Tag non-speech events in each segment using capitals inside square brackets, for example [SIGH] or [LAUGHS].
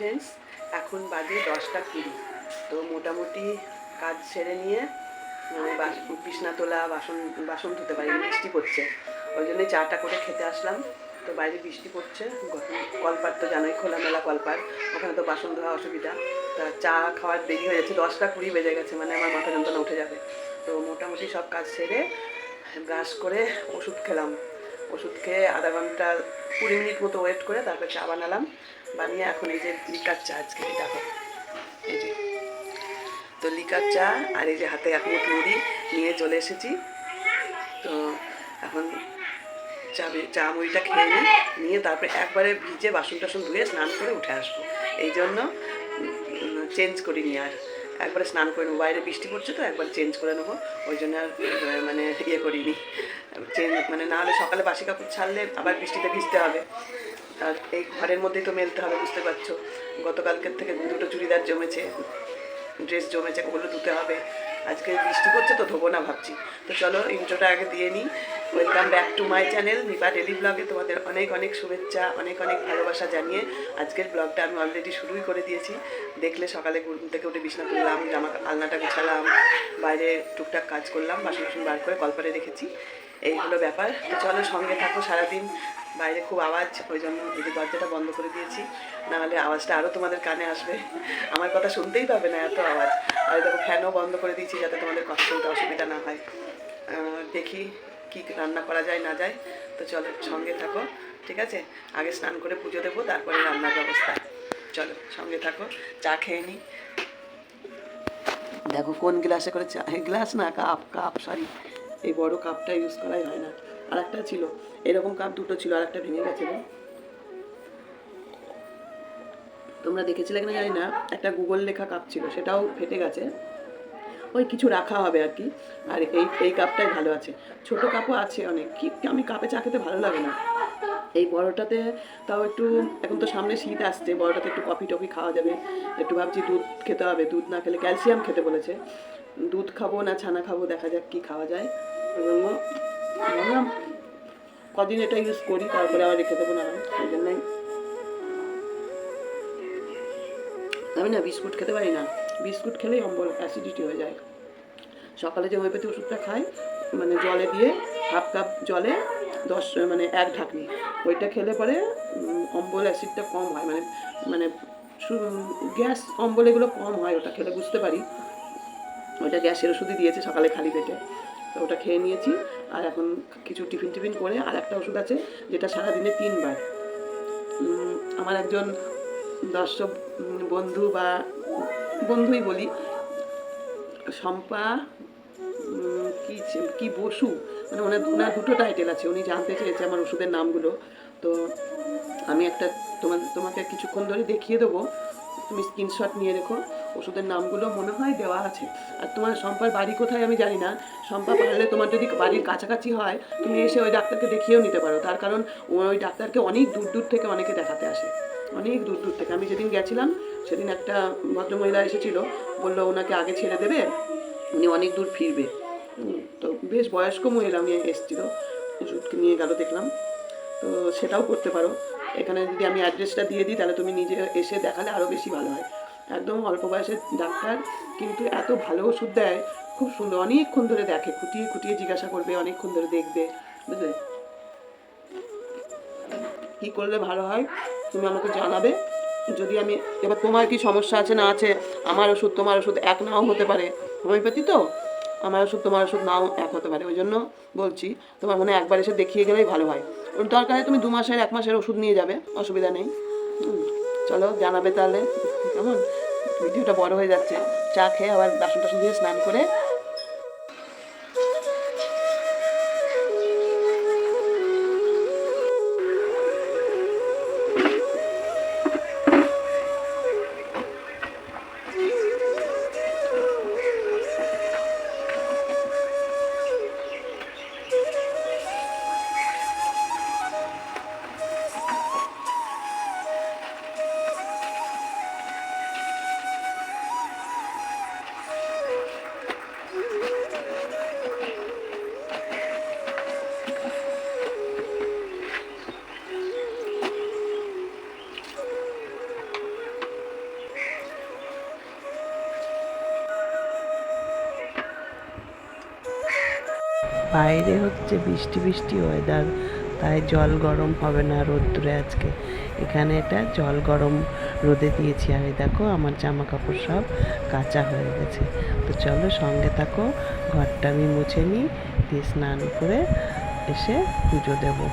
Friends এখন বাজে দশটা কুড়ি। তো মোটামুটি কাজ সেরে নিয়ে বিছনা তোলা, বাসন বাসন ধুতে পারি বৃষ্টি পড়ছে। ওই জন্যই চাটা করে খেতে আসলাম। তো বাইরে বৃষ্টি পড়ছে কলপার তো জানোই, খোলামেলা কলপার। ওখানে তো বাসন ধোয়া অসুবিধা। তা চা খাওয়ার দেরি হয়ে যাচ্ছে, দশটা কুড়ি বেজে গেছে মানে আমার মাথা যন্ত্রণা উঠে যাবে। তো মোটামুটি সব কাজ সেরে ব্রাশ করে ওষুধ খেলাম। ওষুধ খেয়ে আধা ঘণ্টা কুড়ি মিনিট মতো ওয়েট করে তারপর চা বানালাম। বানিয়ে এখন এই যে লিকার চা আজকে দেখো। এই যে। তো লিকার চা আর এই যে হাতে এক মুঠ মুড়ি নিয়ে চলে এসেছি। তো এখন চা চা মুড়িটা খেয়ে নিই, নিয়ে তারপরে একবারে ভিজে বাসন টাসন ধুয়ে স্নান করে উঠে আসব। এই জন্য চেঞ্জ করিনি আর। একবারে স্নান করে নেব। বাইরে বৃষ্টি পড়ছে তো, একবার চেঞ্জ করে নেব। ওই জন্য আর মানে ইয়ে করিনি। চেঞ্জ মানে না হলে সকালে বাসি কাপড় ছাড়লে আবার বৃষ্টিতে ভিজতে হবে। আর এই ঘরের মধ্যেই তো মেলতে হবে, বুঝতে পারছ? গতকালকের থেকে দুটো চুড়িদার জমেছে, ড্রেস জমেছে, ওগুলো ধুতে হবে। আজকে বৃষ্টি পড়ছে তো ধোবো না ভাবছি। তো চলো, ইন্ট্রোটা আগে দিয়ে নিই। Welcome back to my channel Nipa daily ব্লগে তোমাদের অনেক অনেক শুভেচ্ছা, অনেক অনেক ভালোবাসা জানিয়ে আজকের ব্লগটা আমি অলরেডি শুরুই করে দিয়েছি। দেখলে সকালে ঘুম থেকে উঠে বিছনা তুললাম, জামা আলনাটা গুছালাম, বাইরে টুকটাক কাজ করলাম বাসন বাসন বার করে কলপারে রেখেছি। এই হলো ব্যাপার। চলো সঙ্গে থাকো সারাদিন। বাইরে খুব আওয়াজ, ওই জন্য এই যে দরজাটা বন্ধ করে দিয়েছি। নাহলে আওয়াজটা আরও তোমাদের কানে আসবে। আমার কথা শুনতেই পাবে না এত আওয়াজ। আর দেখো ফ্যানও বন্ধ করে দিয়েছি যাতে তোমাদের কথা শুনতে অসুবিধা না হয়। দেখি কি রান্না করা যায়, না যায়। তো চলো সঙ্গে থাকো, ঠিক আছে? আগে স্নান করে পুজো দেবো, তারপরে রান্নার ব্যবস্থা। চলো সঙ্গে থাকো, চা খেয়ে নিই দেখো কোন গ্লাসে করে চা, গ্লাস না, কাপ কাপ, সরি। এই বড় কাপটা ইউজ করাই হয় না। আর একটা ছিল, এরকম কাপ দুটো ছিল আর একটা ভেঙে গেছে তোমরা দেখেছিলে কিনা জানি না, একটা গুগল লেখা কাপ ছিল, সেটাও ফেটে গেছে। ওই কিছু রাখা হবে আর কি। আর এই এই কাপটাই ভালো আছে। ছোট কাপও আছে অনেক। কি আমি কাপে চা খেতে ভালো লাগে না। এই বড়টাতে তাও একটু, এখন তো সামনে শীত আসছে, বড়টাতে একটু কফি টফি খাওয়া যাবে। একটু ভাবছি দুধ খেতে হবে। দুধ না খেলে ক্যালসিয়াম খেতে বলেছে। দুধ খাব না ছানা খাব, দেখা যাক কি খাওয়া যায়। জন্য। ভাবলাম কদিন এটা ইউজ করি, তারপরে আবার রেখে দেবো না ওই জন্যই। আমি না বিস্কুট খেতে পারি না। বিস্কুট খেলেই অম্বল অ্যাসিডিটি হয়ে যায়। সকালে যে হোমিওপ্যাথি ওষুধটা খাই মানে জলে দিয়ে হাফ কাপ জলে, দশ মানে এক ঢাকনি। ওইটা খেলে পরে অম্বল অ্যাসিডটা কম হয়। মানে মানে গ্যাস, অম্বল এগুলো কম হয় ওটা খেলে, বুঝতে পারি। ওইটা গ্যাসের ওষুধই দিয়েছে সকালে খালি পেটে। তো ওটা খেয়ে নিয়েছি। আর এখন কিছু টিফিন টিফিন করে আর একটা ওষুধ আছে, যেটা সারাদিনে তিনবার। আমার একজন দর্শক বন্ধু বা বন্ধুই বলি, শম্পা কি কি বসু মানে ওনার ওনার দুটো টাইটেল আছে, উনি জানতে চেয়েছে আমার ওষুধের নামগুলো। তো আমি একটা তোমার তোমাকে কিছুক্ষণ ধরে দেখিয়ে দেবো, তুমি স্ক্রিনশট নিয়ে রেখো। ওষুধের নামগুলো মনে হয় দেওয়া আছে। আর তোমার শম্পার বাড়ি কোথায় আমি জানি না। শম্পা পারলে তোমার যদি বাড়ির কাছাকাছি হয়, তুমি এসে ওই ডাক্তারকে দেখিয়েও নিতে পারো। তার কারণ ওই ডাক্তারকে অনেক দূর দূর থেকে অনেকে দেখাতে আসে। অনেক দূর দূর থেকে। আমি যেদিন গেছিলাম, সেদিন একটা ভদ্রমহিলা এসেছিল। বলল, ওনাকে আগে ছেড়ে দেবে? উনি অনেক দূর ফিরবে। তো বেশ বয়স্ক মহিলা উনি এসেছিল। ওষুধ নিয়ে গেল, দেখলাম। তো সেটাও করতে পারো। এখানে যদি আমি অ্যাড্রেসটা দিয়ে দিই, তাহলে তুমি নিজে এসে দেখালে আরও বেশি ভালো হয়। একদম অল্প বয়সের ডাক্তার, কিন্তু এত ভালো ওষুধ দেয়, খুব সুন্দর। অনেকক্ষণ ধরে দেখে, খুঁটিয়ে খুঁটিয়ে জিজ্ঞাসা করবে, অনেকক্ষণ ধরে দেখবে, বুঝলে? কি করলে ভালো হয়? তুমি আমাকে জানাবে। যদি আমি, এবার তোমার কি সমস্যা আছে, না আছে, আমার ওষুধ, তোমার ওষুধ এক নাও হতে পারে। হোমিওপ্যাথি তো? আমার ওষুধ, তোমার ওষুধ নাও এক হতে পারে। ওই জন্য বলছি, তোমার মনে একবার এসে দেখিয়ে গেলেই ভালো হয়। ওর দরকার তুমি দু মাসের, এক মাসের ওষুধ নিয়ে যাবে, অসুবিধা নেই। চলো, জানাবে তাহলে। কেমন? ভিডিওটা বড় হয়ে যাচ্ছে। চা খেয়ে আবার বাসন টাসন দিয়ে স্নান করে বাইরে হচ্ছে বৃষ্টি বৃষ্টি ওয়েদার তাই জল গরম হবে না রোদ্দুরে আজকে। এখানে এটা জল গরম রোদে দিয়েছি, আর দেখো আমার জামা কাপড় সব কাঁচা হয়ে গেছে। তো চলো সঙ্গে থাকো, ঘরটা আমি মুছে নিই, দিয়ে স্নান করে এসে পুজো দেবো।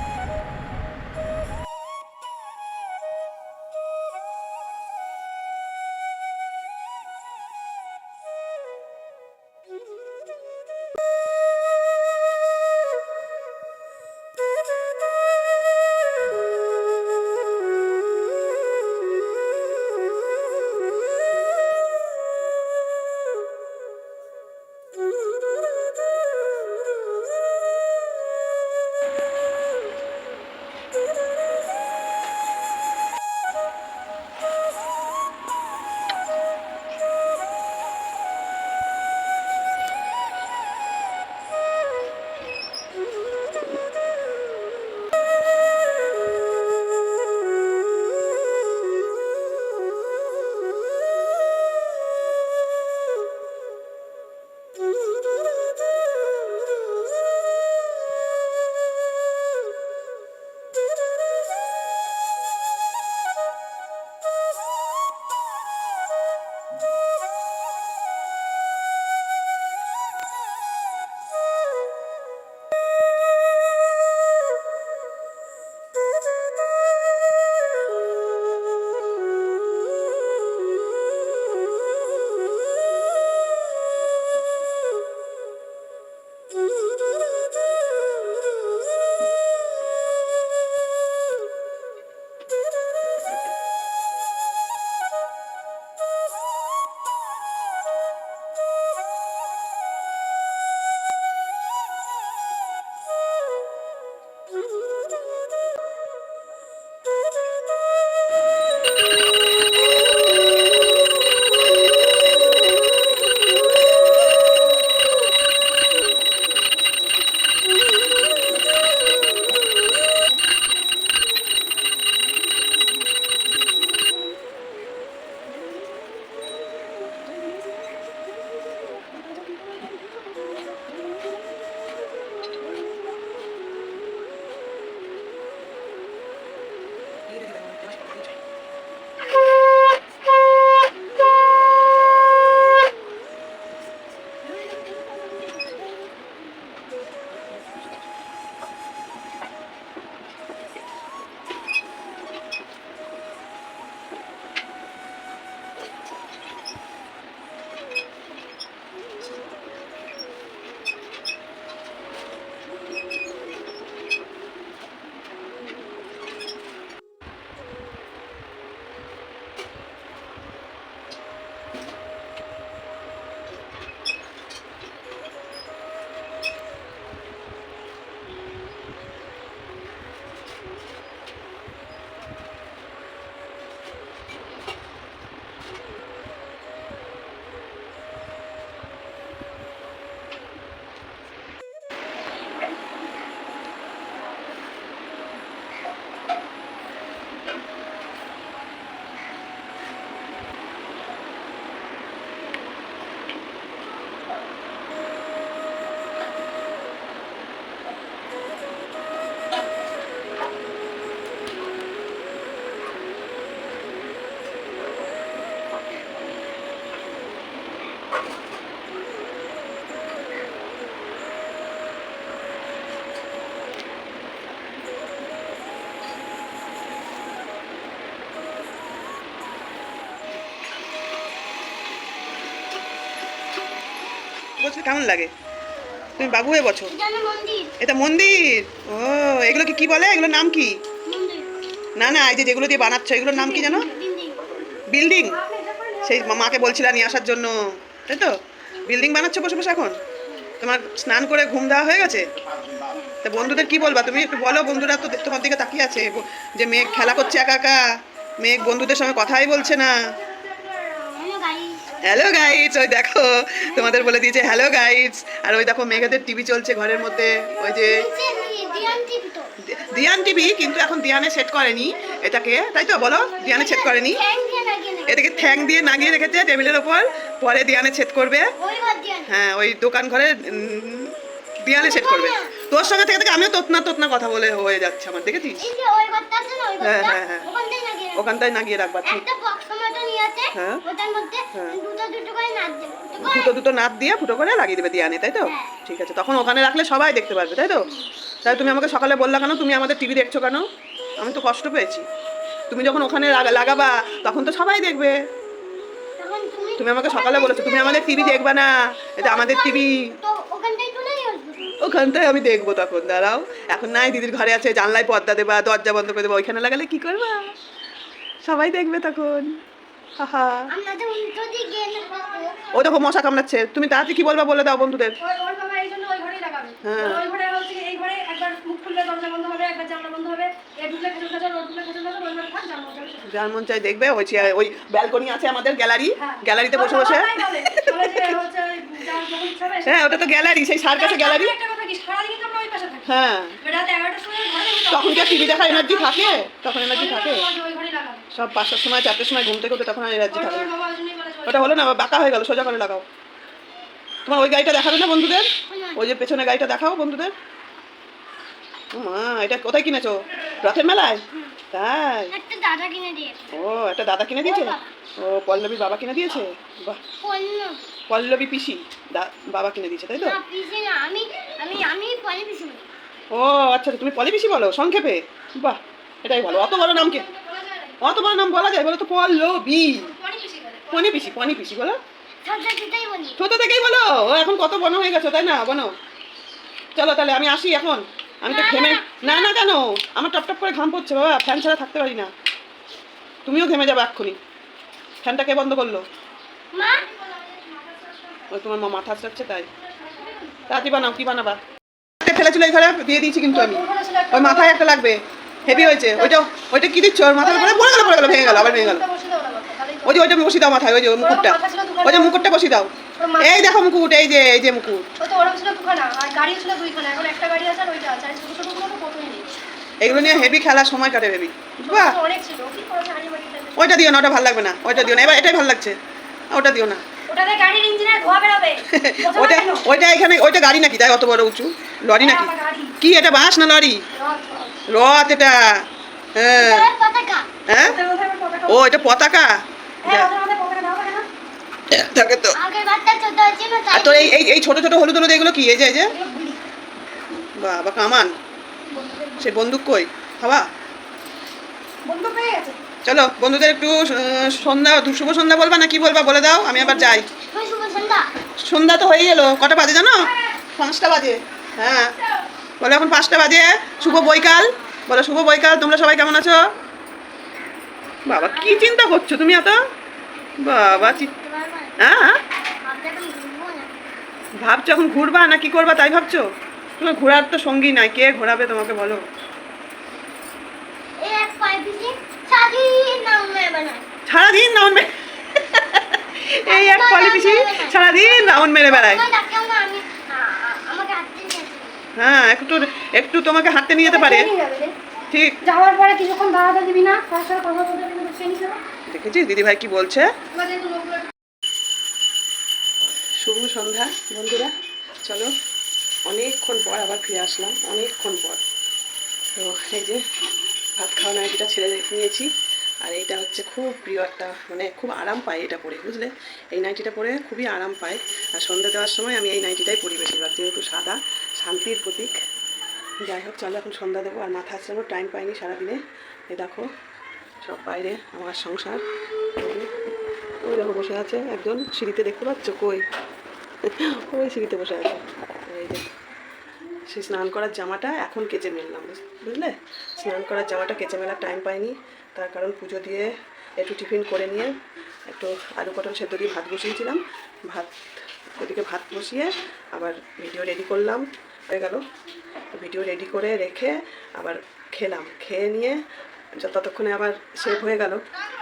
Ooh, বলছো কেমন লাগে? তুমি বাবু হয়ে বছো এটা মন্দির? ও এগুলো কি বলে? এগুলোর নাম কি? না না এই যে যেগুলো দিয়ে বানাচ্ছ এগুলোর নাম কি জানো? বিল্ডিং। সেই মাকে বলছিলা নিয়ে আসার জন্য। তাই তো? বিল্ডিং বানাচ্ছ বসে বসে এখন? তোমার স্নান করে ঘুম দেওয়া হয়ে গেছে? তা বন্ধুদের কি বলবা? তুমি একটু বলো বন্ধুরা তো তোমার দিকে তাকিয়ে আছে। যে মেয়ে খেলা করছে একা একা মেয়ে বন্ধুদের সঙ্গে কথাই বলছে না। হ্যালো গাইডস ওই দেখো তোমাদের বলে দিয়েছে হ্যালো গাইডস আর ওই দেখো মেঘাদের টিভি চলছে ঘরের মধ্যে। ওই যে দিয়ান টিভি কিন্তু এখন দিয়ানে সেট করেনি এটাকে। তাই তো বলো? দিয়ানে সেট করেনি? এটাকে ঠ্যাং দিয়ে নাগিয়ে রেখেছে টেবিলের ওপর। পরে দিয়ানে ছেদ করবে। হ্যাঁ ওই দোকান ঘরে দিয়ানে সেট করবে। তোর সঙ্গে থেকে থেকে আমিও তোতনা তোতনা কথা বলে হয়ে যাচ্ছে আমার দেখেছিস? হ্যাঁ, হ্যাঁ, হ্যাঁ। ওখানটায় না গিয়ে রাখবা ঠিক একটা বক্স মতো নিয়ে আছে হ্যাঁ। হ্যাঁ। দুটো দুটো নাপ দিয়ে ফুটো করে লাগিয়ে দেবে দিয়ানে তাই তো? হ্যাঁ। ঠিক আছে তখন ওখানে রাখলে সবাই দেখতে পারবে তাই তো? তাই তুমি আমাকে সকালে বললা কেন? তুমি আমাদের টিভি দেখছ কেন? আমি তো কষ্ট পেয়েছি। তুমি যখন ওখানে লাগাবা তখন তো সবাই দেখবে। তুমি আমাকে সকালে বলেছ তুমি আমাদের টিভি দেখবা না। এটা আমাদের টিভি। ওখানটায় আমি দেখব তখন দাঁড়াও। এখন নাই দিদির ঘরে আছে জানলায় পর্দা দেবা দরজা বন্ধ করে দেবা ওইখানে লাগালে কি করবা? সবাই দেখবে তখন। ও দেখো মশা কামড়াচ্ছে। তুমি তাড়াতাড়ি কি বলবা বলে দাও বন্ধুদের। হ্যাঁ। যার মন চাই দেখবে ওই ওই ব্যালকনি আছে আমাদের গ্যালারি। গ্যালারিতে বসে বসে। হ্যাঁ ওটা তো গ্যালারি সেই সার কাছে গ্যালারি তারপরে একটা কথা কি সারাদিন তো আমরা ওই পাশে থাকি। হ্যাঁ। তখন কি টিভি দেখা এনার্জি থাকে। তখন এনার্জি থাকে। সব পাঁচটার সময় চারটের সময় ঘুম থেকে উঠে তখন আর এনার্জি ওর থাকে ওটা হলো না বাঁকা হয়ে গেল সোজা করে লাগাও। তোমার ওই গাড়িটা দেখাবে না বন্ধুদের? ওই যে পেছনে গাড়িটা দেখাও বন্ধুদের। মা এটা কোথায় কিনেছো? রথের মেলায়? তাই। ও একটা দাদা কিনে দিয়েছে? ও পল্লবীর বাবা কিনে দিয়েছে? বাহ। পল্লবী। পিসি বাবা কিনে দিয়েছে তাই তো? আমি আমি আমি ও আচ্ছা তুমি পলি পিসি বলো সংক্ষেপে। বাহ এটাই ভালো অত বড় নাম কি? বলা যায় না। অত বড় নাম বলা যায় বলো তো পল্লবী। পনি পিসি পনি পিসি বলো। ছোট থেকেই বলো ও এখন কত বড় হয়ে গেছো তাই না? বলো। চলো তাহলে আমি আসি এখন। আমি তো ঘেমে না। না কেন? আমার টপ টপ করে ঘাম পড়ছে বাবা ফ্যান ছাড়া থাকতে পারি না। তুমিও ঘেমে যাবে এক্ষুনি। ফ্যানটা কে বন্ধ করল? ওই তোমার মা মাথা আসছে তাই। তাড়াতাড়ি বানাও কি বানাবা? ফেলেছিল এই ঘরে? দিয়ে দিয়েছি কিন্তু আমি। ওই মাথায় একটা লাগবে। হেভি হয়েছে। ওইটা ওইটা কি দিচ্ছ ওর মাথার উপরে পড়ে গেল পড়ে গেল ভেঙে গেল আবার ভেঙে গেল। ওটা ওই যে ওইটা বসি দাও মাথায় ওই যে মুকুটটা। ওই যে মুকুটটা বসি দাও। এই দেখো মুকুট এই যে এই যে মুকুট। ওই তো ছিল দুখানা, আর গাড়িও ছিল দুইখানা। এখন একটা গাড়ি আছে আর ওইটা আছে। আর ছোট ছোটগুলো তো কতই নেই। এগুলো নিয়ে হেভি খেলার সময় কাটে হেভি। হাঁড়ি-বাটি ওইটা দিও না ওটা ভালো লাগবে না। ওইটা দিও না। এবার এটাই ভালো লাগছে। ওটা দিও না। ওটাতে গাড়ির ইঞ্জিনের ধোঁয়া বেরোবে। [LAUGHS] বোঝো ওইটা এখানে ওইটা গাড়ি নাকি? তাই অত বড় উঁচু। লরি নাকি? কি এটা বাস না লরি? রথ, এটা হ্যাঁ। হ্যাঁ? ও এটা পতাকা? হ্যাঁ, থাকে তো। আর তোর এই এই এই ছোট ছোট হলুদ হলুদ এগুলো কি? এই যে এই যে। বাবা কামান। সে বন্দুক কই? গেছে। চলো বন্ধুদের একটু সন্ধ্যা শুভ সন্ধ্যা বলবা না কি বলবা? বলে দাও আমি আবার যাই। সন্ধ্যা। সন্ধ্যা তো হয়ে গেলো। কটা বাজে জানো? পাঁচটা বাজে। হ্যাঁ। বলো, এখন পাঁচটা বাজে। শুভ বৈকাল। বলো, শুভ বৈকাল, তোমরা সবাই কেমন আছো? বাবা, কি চিন্তা করছ তুমি এত? বাবা হ্যাঁ হ্যাঁ? ভাবছ এখন ঘুরবা না কি করবা, তাই ভাবছ? তোমার ঘোরার তো সঙ্গী নাই, কে ঘোরাবে তোমাকে বলো? সারাদিন রাউন্ড [LAUGHS] এই এক পলি পিসি সারাদিন রাউন্ড মেরে বেড়ায় তোমার ডাকেও না আমি আ- আ- আমাকে হাঁটতে নিয়েছিল হ্যাঁ একটু একটু তোমাকে হাঁটতে নিয়ে যেতে পারে। ঠিক। যাওয়ার পরে কিছুক্ষণ দাঁড়াতে দিবি না দেখেছিস? দিদি ভাই কি বলছে? শুভ সন্ধ্যা বন্ধুরা। চলো অনেকক্ষণ পর আবার ফিরে আসলাম অনেকক্ষণ পর। তো এই যে ভাত খাওয়া নাইটিটা ছেড়ে নিয়েছি। আর এটা হচ্ছে খুব প্রিয় একটা মানে খুব আরাম পাই এটা পরে বুঝলে? এই নাইটিটা পরে খুবই আরাম পাই আর সন্ধ্যা দেওয়ার সময় আমি এই নাইটিটাই পরি বেশিরভাগ যেহেতু সাদা। শান্তির প্রতীক। যাই হোক, চলো এখন সন্ধ্যা দেবো আর মাথা আসলে টাইম পাইনি সারাদিনে। এ দেখো, সব বাইরে আমার সংসার। ওই দেখো বসে আছে একজন, সিঁড়িতে দেখতে পাচ্ছ? কই? ওই সিঁড়িতে বসে আছে। এই যে সেই স্নান করার জামাটা এখন কেচে মেললাম বুঝ- বুঝলে? স্নান করার জামাটা কেচে মেলার টাইম পাইনি। তার কারণ পুজো দিয়ে একটু টিফিন করে নিয়ে একটু আলু পটল সেদ্ধ দিয়ে ভাত বসিয়েছিলাম। ভাত, ওদিকে ভাত বসিয়ে আবার ভিডিও রেডি করলাম। হয়ে গেল। ভিডিও রেডি করে রেখে আবার খেলাম। খেয়ে নিয়ে ততক্ষণে আবার শেপ হয়ে গেল।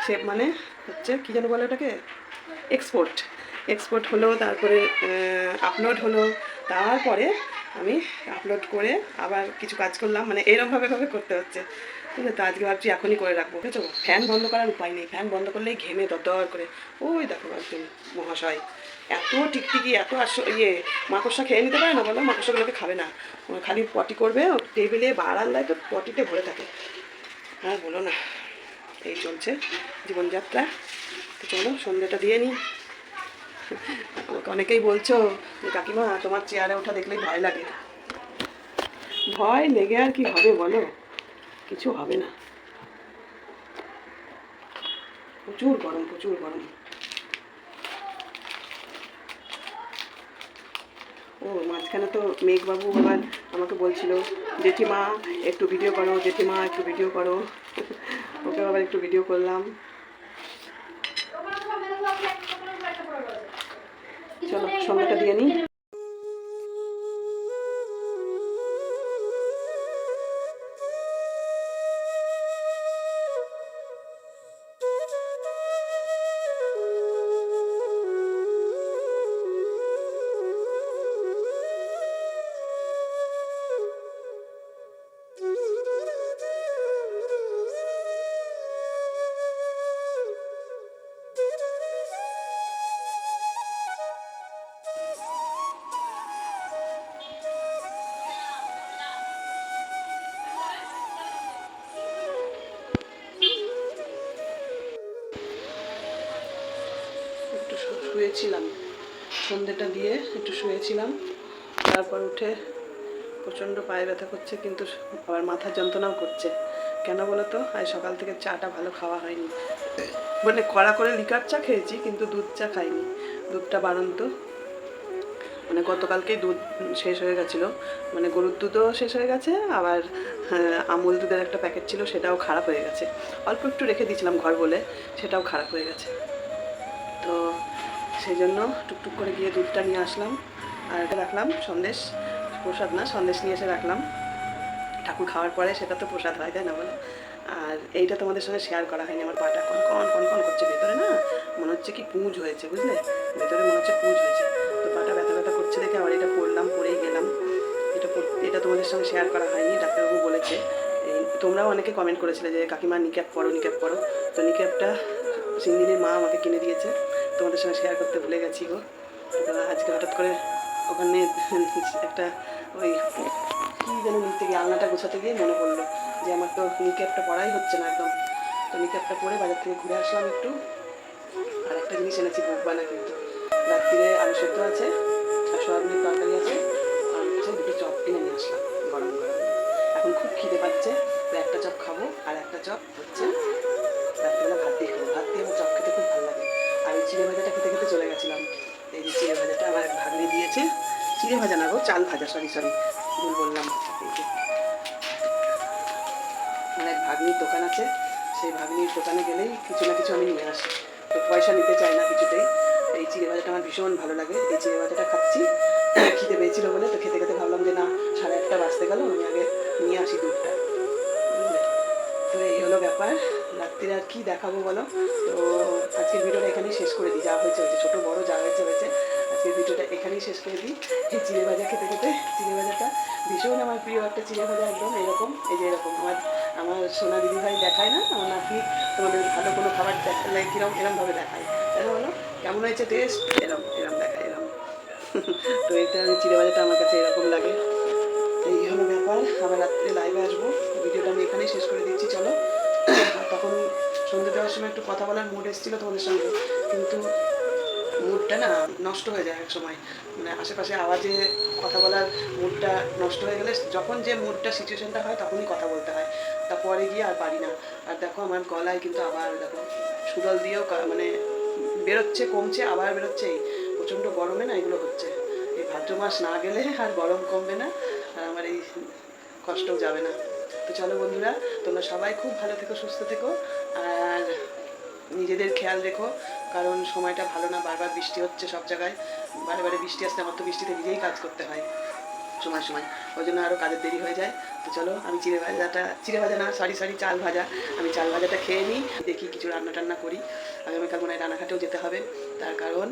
শেপ মানে হচ্ছে কী যেন বলে ওটাকে? এক্সপোর্ট এক্সপোর্ট হলো, তারপরে আপলোড হলো। তারপরে আমি আপলোড করে আবার কিছু কাজ করলাম। মানে এরমভাবে ভাবে করতে হচ্ছে। বুঝলে তো আজকে ভাবছি এখনই করে রাখব। বুঝেছ ফ্যান বন্ধ করার উপায় নেই। ফ্যান বন্ধ করলেই ঘেমে দর করে। ওই দেখো একজন মহাশয়। এত টিকটিকি, এত ইয়ে মাকড়সা খেয়ে নিতে পারে না বলো? মাকড়সাগুলোকে খাবে না। খালি পটি করবে টেবিলে, বারান্দায় তো পটিতে ভরে থাকে। হ্যাঁ বলো না। এই চলছে জীবনযাত্রা। তো চলো, সন্ধ্যেটা দিয়ে নিই। আমাকে অনেকেই বলছো যে, কাকিমা, তোমার চেয়ারে ওঠা দেখলেই ভয় লাগে। ভয় লেগে আর কি হবে বলো? কিছু হবে না। প্রচুর গরম প্রচুর গরম। ও মাঝখানে তো মেঘবাবু আবার আমাকে বলছিল জেঠিমা একটু ভিডিও করো জেঠিমা একটু ভিডিও করো। ওকে আবার একটু ভিডিও করলাম। চলো সন্ধ্যাটা দিয়ে নিই। শুয়েছিলাম। সন্ধ্যেটা দিয়ে একটু শুয়েছিলাম। তারপর উঠে প্রচণ্ড পায়ে ব্যথা করছে কিন্তু আবার মাথার যন্ত্রণাও করছে। কেন বলো তো? আজ সকাল থেকে চাটা ভালো খাওয়া হয়নি। মানে কড়া করে লিকার চা খেয়েছি কিন্তু দুধ চা খাইনি। দুধটা বাড়ন্ত। মানে গতকালকেই দুধ শেষ হয়ে গেছিল। মানে গরুর দুধও শেষ হয়ে গেছে আবার হ্যাঁ, আমুল দুধের একটা প্যাকেট ছিল সেটাও খারাপ হয়ে গেছে। অল্প একটু রেখে দিয়েছিলাম ঘর বলে সেটাও খারাপ হয়ে গেছে। সেই জন্য টুকটুক করে গিয়ে দুধটা নিয়ে আসলাম। আর রাখলাম, সন্দেশ, প্রসাদ না, সন্দেশ নিয়ে এসে রাখলাম। ঠাকুর খাওয়ার পরে সেটা তো প্রসাদ হয়, তাই না বলো? আর এইটা তোমাদের সঙ্গে শেয়ার করা হয়নি, আমার পাটা কন কন কন কন করছে ভেতরে না? মনে হচ্ছে কি পুঁজ হয়েছে, বুঝলে? ভেতরে মনে হচ্ছে পুঁজ হয়েছে। তো পাটা ব্যথা ব্যথা করছে দেখে আবার এটা পড়লাম পরেই গেলাম। এটা এটা তোমাদের সঙ্গে শেয়ার করা হয়নি, ডাক্তারবাবু বলেছে। তোমরাও অনেকে কমেন্ট করেছিলে যে, কাকিমা নিক্যাপ পরো নিক্যাপ পরো তো নিক্যাপটা সিন্দিনীর মা আমাকে কিনে দিয়েছে। তোমাদের সঙ্গে শেয়ার করতে ভুলে গেছি গো। আজকে হঠাৎ করে ওখানে একটা ওই কী যেন নিতে গিয়ে আলনাটা গোছাতে গিয়ে মনে পড়ল যে আমার তো নিক্যাপটা পড়াই হচ্ছে না একদম। তো নিক্যাপটা পরে বাজার থেকে ঘুরে আসলাম একটু। আর একটা জিনিস এনেছি বুকবানা কিন্তু। রাত্রিরে আলু সেদ্ধ আছে, আর সয়াবিনের তরকারি আছে, আর হচ্ছে দুটো চপ কিনে নিয়ে আসলাম গরম গরম। এখন খুব খিদে পাচ্ছে, তো একটা চপ খাব, আর একটা চপ হচ্ছে রাত্রিবেলা ভাত দিয়ে খাব। ভাত দিয়ে আমার চপ খেতে চিড়ে ভাজাটা খেতে খেতে চলে গেছিলাম। এই যে চিড়ে ভাজাটা আমার এক ভাগ্নি দিয়েছে। চিড়ে ভাজা না গো, চাল ভাজা সরি সরি ভুল বললাম। যে আমার এক ভাগ্নির দোকান আছে, সেই ভাগ্নির দোকানে গেলেই কিছু না কিছু আমি নিয়ে আসি। তো পয়সা নিতে চাই না কিছুতেই। এই চিড়ে ভাজাটা আমার ভীষণ ভালো লাগে। এই চিড়ে ভাজাটা খাচ্ছি, খিদে পেয়েছিল বলে তো খেতে খেতে ভাবলাম যে না, সাড়ে আটটা বাজতে গেল, আমি আগে নিয়ে আসি দুধটা? তো এই হলো ব্যাপার। রাত্রিরে আর কি দেখাবো বলো? তো আজকের ভিডিওটা এখানেই শেষ করে দিই, যা হয়েছে হয়েছে, ছোটো বড় যা হয়েছে হয়েছে। আজকের ভিডিওটা এখানেই শেষ করে দিই। এই চিড়ে ভাজা খেতে খেতে, চিড়ে ভাজাটা ভীষণ আমার প্রিয় একটা চিড়ে ভাজা, একদম এরকম, এই যে এরকম। আমার আমার সোনা দিদি ভাই দেখায় না, আমার নাকি তোমাদের ভালো কোনো খাবার দেখালে কিরম, এরমভাবে দেখায়। না বলো, কেমন হয়েছে টেস্ট এরম এরম দেখায়, এরম। [LAUGHS] তো এটা চিড়ে ভাজাটা আমার কাছে এরকম লাগে। এই হলো ব্যাপার আবার রাত্রে লাইভে আসব। ভিডিওটা আমি এখানেই শেষ করে দিচ্ছি, চলো। তখন সন্ধ্যে দেওয়ার সময় একটু কথা বলার মুড এসেছিল তোমাদের সঙ্গে। কিন্তু মুডটা না নষ্ট হয়ে যায় এক সময় মানে আশেপাশে আওয়াজে কথা বলার মুডটা নষ্ট হয়ে গেলে যখন যে মুডটা সিচুয়েশনটা হয়, তখনই কথা বলতে হয়। তারপরে গিয়ে আর পারি না। আর দেখো, আমার গলায় কিন্তু আবার দেখো সুদল দিয়েও মানে বেরোচ্ছে, কমছে, আবার বেরোচ্ছে প্রচণ্ড গরমে না এগুলো হচ্ছে। এই ভাদ্র মাস না গেলে আর গরম কমবে না। আমার এই কষ্টও যাবে না। তো চলো বন্ধুরা, তোমরা সবাই খুব ভালো থেকো, সুস্থ থেকো, আর নিজেদের খেয়াল রেখো, কারণ সময়টা ভালো না, বারবার বৃষ্টি হচ্ছে সব জায়গায়। বারে বারে বৃষ্টি আসতে আমার তো বৃষ্টিতে নিজেই কাজ করতে হয়। সময় সময়। ওই জন্য আরও কাজের দেরি হয়ে যায়। তো চলো, আমি চিড়ে ভাজাটা, চিড়ে ভাজা না সরি সরি চাল ভাজা। আমি চাল ভাজাটা খেয়ে নিই, দেখি কিছু রান্না টান্না করি। আগামীকাল মনে হয় রানাঘাটেও যেতে হবে। তার কারণ,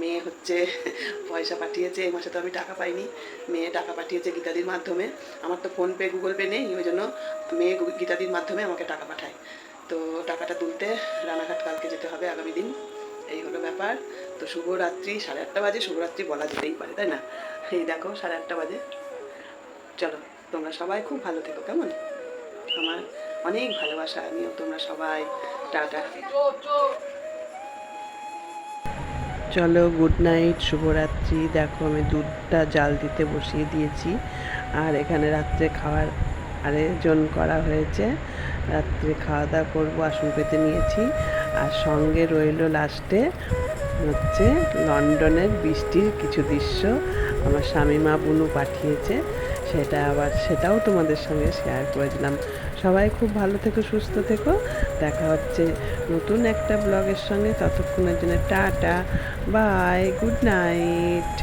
মেয়ে হচ্ছে, পয়সা পাঠিয়েছে এই মাসে তো আমি টাকা পাইনি। মেয়ে টাকা পাঠিয়েছে গীতাদির মাধ্যমে। আমার তো ফোনপে, গুগল পে নেই, ওই জন্য মেয়ে গীতাদির মাধ্যমে আমাকে টাকা পাঠায়। তো টাকাটা তুলতে রানাঘাট কালকে যেতে হবে, আগামী দিন। এই হলো ব্যাপার। তো শুভরাত্রি, সাড়ে আটটা বাজে শুভরাত্রি বলা যেতেই পারে, তাই না? এই দেখো, সাড়ে আটটা বাজে। চলো, তোমরা সবাই খুব ভালো থেকো, কেমন? আমার অনেক ভালোবাসা, আমিও তোমরা সবাই। টাটা। চলো, গুড নাইট, শুভরাত্রি। দেখো, আমি দুধটা জাল দিতে বসিয়ে দিয়েছি। আর এখানে রাত্রে খাওয়ার আয়োজন করা হয়েছে। রাত্রে খাওয়া দাওয়া করব, আসন পেতে নিয়েছি। আর সঙ্গে রইল লাস্টে হচ্ছে লন্ডনের বৃষ্টির কিছু দৃশ্য। আমার স্বামী মা বুনু পাঠিয়েছে, সেটা আবার সেটাও তোমাদের সঙ্গে শেয়ার করে দিলাম সবাই খুব ভালো থেকো, সুস্থ থেকো। দেখা হচ্ছে নতুন একটা ব্লগের সঙ্গে। ততক্ষণের জন্য টাটা বাই গুড নাইট